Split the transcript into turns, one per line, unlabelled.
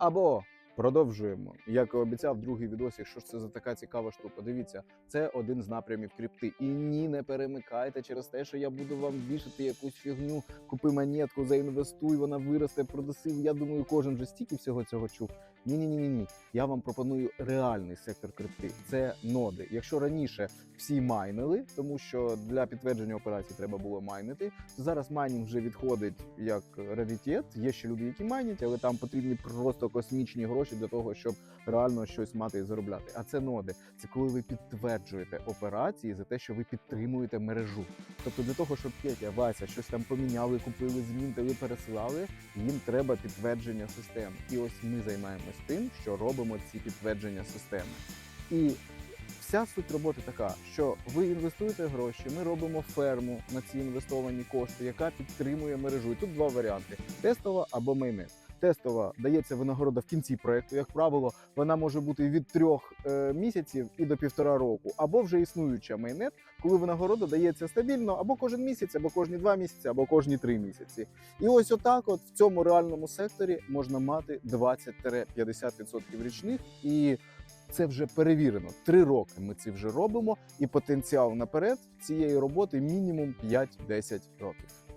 Або продовжуємо. Як і обіцяв другий відосик, що ж це за така цікава штука. Дивіться, це один з напрямів крипти. І ні, не перемикайте через те, що я буду вам вішати якусь фігню. Купи монетку, заінвестуй, вона виросте, продаси. Я думаю, кожен вже стільки всього цього чув. Ні, ні, ні, ні, ні. Я вам пропоную реальний сектор крипти. Це ноди. Якщо раніше всі майнили, тому що для підтвердження операцій треба було майнити, зараз майнінг вже відходить як раритет. Є ще люди, які майнять, але там потрібні просто космічні гроші для того, щоб реально щось мати і заробляти. А це ноди. Це коли ви підтверджуєте операції за те, що ви підтримуєте мережу. Тобто для того, щоб Петя, Вася щось там поміняли, купили, змінили, пересилали, їм треба підтвердження системи. І ось ми займаємось тим, що робимо ці підтвердження системи. І вся суть роботи така, що ви інвестуєте гроші, ми робимо ферму на ці інвестовані кошти, яка підтримує мережу. І тут два варіанти: тестова або майнет. Тестова дається винагорода в кінці проекту. Як правило, вона може бути від трьох е, місяців і до півтора року, або вже існуюча майнет, коли винагорода дається стабільно або кожен місяць, або кожні два місяці, або кожні три місяці. І ось отак, от в цьому реальному секторі можна мати 20-50% річних і. Це вже перевірено. Три роки ми це вже робимо, і потенціал наперед цієї роботи мінімум 5-10 років.